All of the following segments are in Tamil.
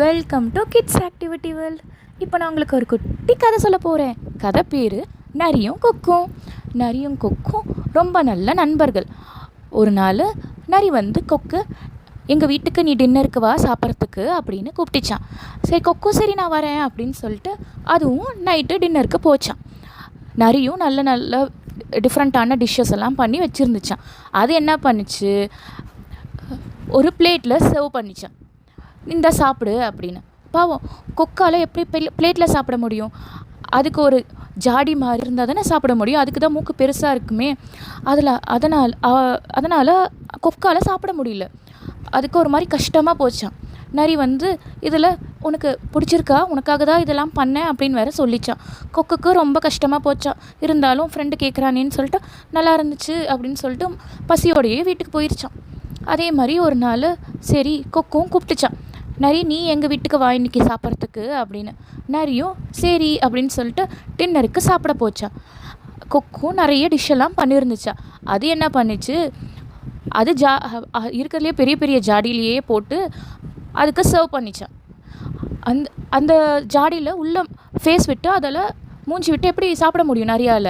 Welcome to kids activity world இப்போ நான் உங்களுக்கு ஒரு குட்டி கதை சொல்ல போகிறேன் கதை பேர் நரியும் கொக்கும். நரியும் கொக்கும் ரொம்ப நல்ல நண்பர்கள். ஒரு நாள் நரி வந்து கொக்கு எங்கள் வீட்டுக்கு நீ டின்னருக்கு வா சாப்பிட்றதுக்கு அப்படின்னு கூப்பிட்டுச்சான். சரி கொக்கும் சரி நான் வரேன் அப்படின்னு சொல்லிட்டு அதுவும் நைட்டு டின்னருக்கு போச்சான். நரியும் நல்ல நல்ல டிஃப்ரெண்ட்டான டிஷ்ஷஸ் எல்லாம் பண்ணி வச்சுருந்துச்சான். அது என்ன பண்ணுச்சு? ஒரு பிளேட்டில் சர்வ் பண்ணிச்சான். இந்த சாப்பிடு அப்படின்னு. பாவம் கொக்கால் எப்படி பிளேட்டில் சாப்பிட முடியும்? அதுக்கு ஒரு ஜாடி மாதிரி இருந்தால் தானே சாப்பிட முடியும்? அதுக்கு தான் மூக்கு பெருசாக இருக்குமே. அதில் அதனால் அதனால் கொக்கால் சாப்பிட முடியல. அதுக்கு ஒரு மாதிரி கஷ்டமாக போச்சான் நரி வந்து இதில் உனக்கு பிடிச்சிருக்கா? உனக்காக தான் இதெல்லாம் பண்ணேன் அப்படின்னு வேற சொல்லிச்சான் கொக்குக்கு ரொம்ப கஷ்டமாக போச்சான் இருந்தாலும் ஃப்ரெண்டு கேட்குறானேன்னு சொல்லிட்டு நல்லா இருந்துச்சு அப்படின்னு சொல்லிட்டு பசியோடையே வீட்டுக்கு போயிருச்சான் அதே மாதிரி ஒரு நாள் சரி கொக்கும் கூப்பிட்டுச்சான் நரி நீ எங்கள் வீட்டுக்கு வா இன்னைக்கு சாப்பிட்றதுக்கு அப்படின்னு. நரியும் சரி அப்படின்னு சொல்லிட்டு டின்னருக்கு சாப்பிட போச்சா. கொக்கும் நிறைய டிஷ்ஷெல்லாம் பண்ணியிருந்துச்சா அது என்ன பண்ணுச்சு? அது ஜா இருக்கிறதுலே பெரிய பெரிய ஜாடியிலேயே போட்டு அதுக்கு சர்வ் பண்ணிச்சான் அந்த அந்த ஜாடியில் உள்ள ஃபேஸ் விட்டு அதில் மூஞ்சி விட்டு எப்படி சாப்பிட முடியும் நிறையால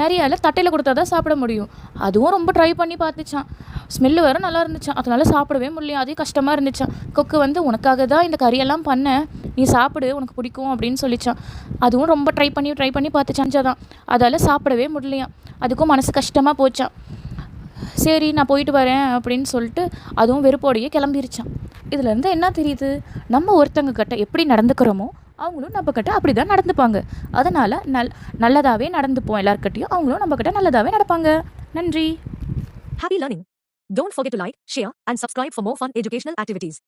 நிறையால தட்டையில் கொடுத்தா தான் சாப்பிட முடியும். அதுவும் ரொம்ப ட்ரை பண்ணி பார்த்துச்சான் ஸ்மெல்லு வேறு நல்லா இருந்துச்சான் அதனால் சாப்பிடவே முடியல. அதே கஷ்டமாக இருந்துச்சான் கொக்கு வந்து உனக்காக தான் இந்த கறியெல்லாம் பண்ணேன். நீ சாப்பிடு உனக்கு பிடிக்கும் அப்படின்னு சொல்லிச்சான் அதுவும் ரொம்ப ட்ரை பண்ணி ட்ரை பண்ணி பார்த்து தான் அதால் சாப்பிடவே முடியலையாம். அதுக்கும் மனசு கஷ்டமாக போச்சான் சரி நான் போயிட்டு வரேன் அப்படின்னு சொல்லிட்டு அதுவும் வெறுப்போடையே கிளம்பிருச்சான் இதுலேருந்து என்ன தெரியுது? நம்ம ஒருத்தங்க கிட்ட எப்படி நடந்துக்கிறோமோ அவங்களும் நம்ம கிட்ட அப்படி தான் நடந்துப்பாங்க. அதனால் நல் நல்லதாகவே நடந்துப்போம் எல்லாருக்கிட்டையும் அவங்களும் நம்ம கிட்ட நல்லதாகவே நடப்பாங்க. நன்றி. Happy learning don't forget to like share and subscribe for more fun educational activities